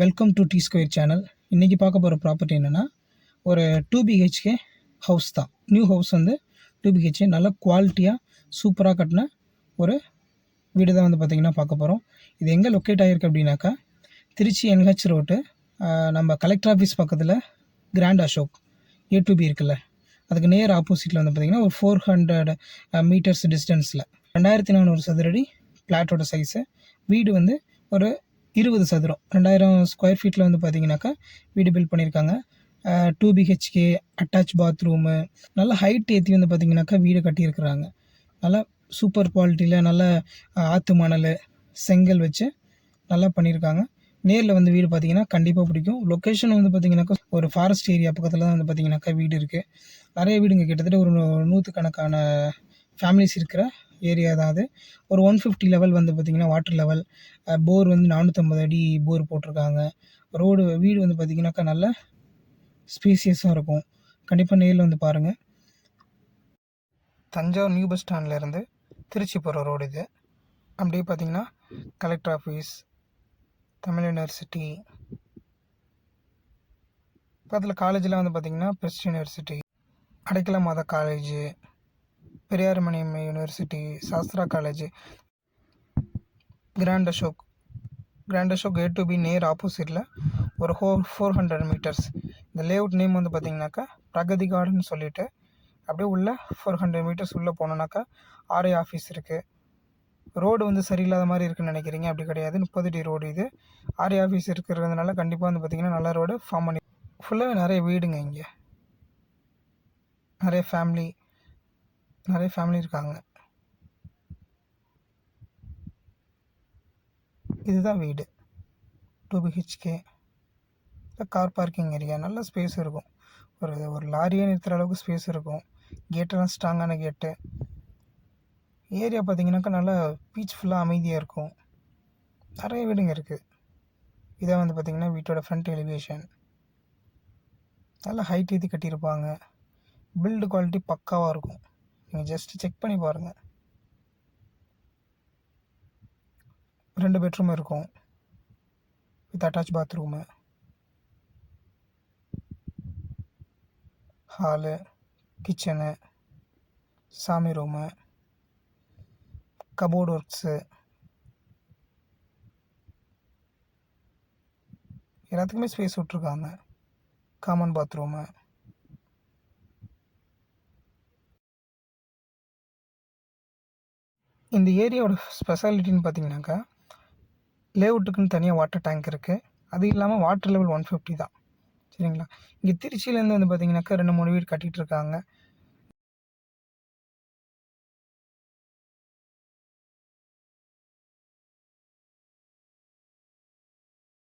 Welcome to T square channel இன்றைக்கி பார்க்க போகிற ப்ராப்பர்ட்டி என்னென்னா ஒரு டூ பிஹெச்கே ஹவுஸ் தான். நியூ ஹவுஸ் வந்து டூ பிஹெச்கே நல்ல குவாலிட்டியாக சூப்பராக கட்டின ஒரு வீடு தான் வந்து பார்த்திங்கன்னா பார்க்க போகிறோம் இது எங்கே லொக்கேட் ஆகிருக்கு அப்படின்னாக்கா திருச்சி என்ஹெச் ரோட்டு நம்ம கலெக்டர் ஆஃபீஸ் பக்கத்தில் grand Ashok A two B இருக்குல்ல. அதுக்கு நேர் ஆப்போசிட்டில் வந்து பார்த்திங்கன்னா ஒரு ஃபோர் ஹண்ட்ரட் மீட்டர்ஸ் டிஸ்டன்ஸில் ரெண்டாயிரத்தி நானூறு சதுரடி பிளாட்டோட சைஸு வீடு வந்து ஒரு இருபது சதுரம். ரெண்டாயிரம் ஸ்கொயர் ஃபீட்டில் வந்து பார்த்தீங்கன்னாக்கா வீடு பில்ட் பண்ணியிருக்காங்க டூ பிஹெச்கே அட்டாச் பாத்ரூமு நல்ல ஹைட் ஏற்றி வந்து பார்த்தீங்கன்னாக்கா வீடு கட்டியிருக்கிறாங்க. நல்லா சூப்பர் குவாலிட்டியில் நல்ல ஆற்று மணல் செங்கல் வச்சு நல்லா பண்ணியிருக்காங்க நேரில் வந்து வீடு பார்த்தீங்கன்னா கண்டிப்பாக பிடிக்கும். லொக்கேஷன் வந்து பார்த்தீங்கன்னாக்கா ஒரு ஃபாரஸ்ட் ஏரியா பக்கத்தில் தான் வந்து பார்த்தீங்கன்னாக்கா வீடு இருக்குது நிறைய வீடுங்க கிட்டத்தட்ட ஒரு நூ- நூற்றுக்கணக்கான ஃபேமிலிஸ் இருக்கிற ஏரியா தான் அது ஒரு ஒன் ஃபிஃப்டி லெவல் வந்து பார்த்திங்கன்னா வாட்டர் லெவல் போர் வந்து நானூற்றம்பது அடி போர் போட்டிருக்காங்க. ரோடு வீடு வந்து பார்த்திங்கனாக்கா நல்ல ஸ்பேசியஸாக இருக்கும். கண்டிப்பாக நேரில் வந்து பாருங்கள் தஞ்சாவூர் நியூ பஸ் ஸ்டாண்ட்லேருந்து திருச்சி போகிற ரோடு இது. அப்படியே பார்த்திங்கன்னா கலெக்டர் ஆஃபீஸ் தமிழ் யூனிவர்சிட்டி பக்கத்தில் காலேஜில் வந்து பார்த்திங்கன்னா best university Adaikala Matha college Periyarmaniyam university Sastra college grand Ashok grand Ashok A two B நேர் ஆப்போசிட்டில் ஒரு ஹோ ஃபோர் ஹண்ட்ரட் மீட்டர்ஸ் இந்த லேஅவுட் நேம் வந்து பார்த்தீங்கன்னாக்கா பிரகதி கார்டன் சொல்லிவிட்டு அப்படியே உள்ள ஃபோர் ஹண்ட்ரட் மீட்டர்ஸ் உள்ளே போனோன்னாக்கா ஆர்ஐ ஆஃபீஸ் இருக்குது ரோடு வந்து சரியில்லாத மாதிரி இருக்குன்னு நினைக்கிறீங்க. அப்படி கிடையாது. முப்பது டி ரோடு இது. ஆர்ஐ ஆஃபீஸ் இருக்கிறதுனால கண்டிப்பாக வந்து பார்த்திங்கன்னா நல்ல ரோடு ஃபார்ம் பண்ணி ஃபுல்லாகவே நிறைய வீடுங்க இங்கே. நிறைய ஃபேமிலி நிறைய ஃபேமிலி இருக்காங்க. இதுதான் வீடு. Two BHK car parking area நல்ல ஸ்பேஸ் இருக்கும். ஒரு ஒரு லாரியே நிறுத்துகிற அளவுக்கு ஸ்பேஸ் இருக்கும். கேட்டெல்லாம் ஸ்ட்ராங்கான கேட்டு ஏரியா பார்த்தீங்கன்னாக்கா நல்லா பீச்ஃபுல்லாக அமைதியாக இருக்கும். நிறைய வீடுங்க இருக்குது இதை வந்து பார்த்திங்கன்னா வீட்டோட ஃப்ரண்ட் எலிவேஷன் நல்லா ஹைட் ஏற்றி கட்டியிருப்பாங்க. பில்டு குவாலிட்டி பக்காவாக இருக்கும். நீங்கள் ஜஸ்ட்டு செக் பண்ணி பாருங்கள் ரெண்டு பெட்ரூம் இருக்கும். With attach bathroom hall kitchen சாமி ரூமு கபோர்டு ஒர்க்ஸு எல்லாத்துக்குமே ஸ்பேஸ் விட்ருக்காங்க காமன் பாத்ரூமு இந்த ஏரியாவோட ஸ்பெஷாலிட்டின்னு பார்த்தீங்கன்னாக்கா லேஅவுட்டுக்குன்னு தனியாக வாட்டர் டேங்க் இருக்குது அது இல்லாமல் வாட்டர் லெவல் ஒன் ஃபிஃப்டி தான். சரிங்களா? இங்கே திருச்சியிலேருந்து வந்து பார்த்தீங்கன்னாக்கா ரெண்டு மூணு வீடு கட்டிகிட்டு இருக்காங்க.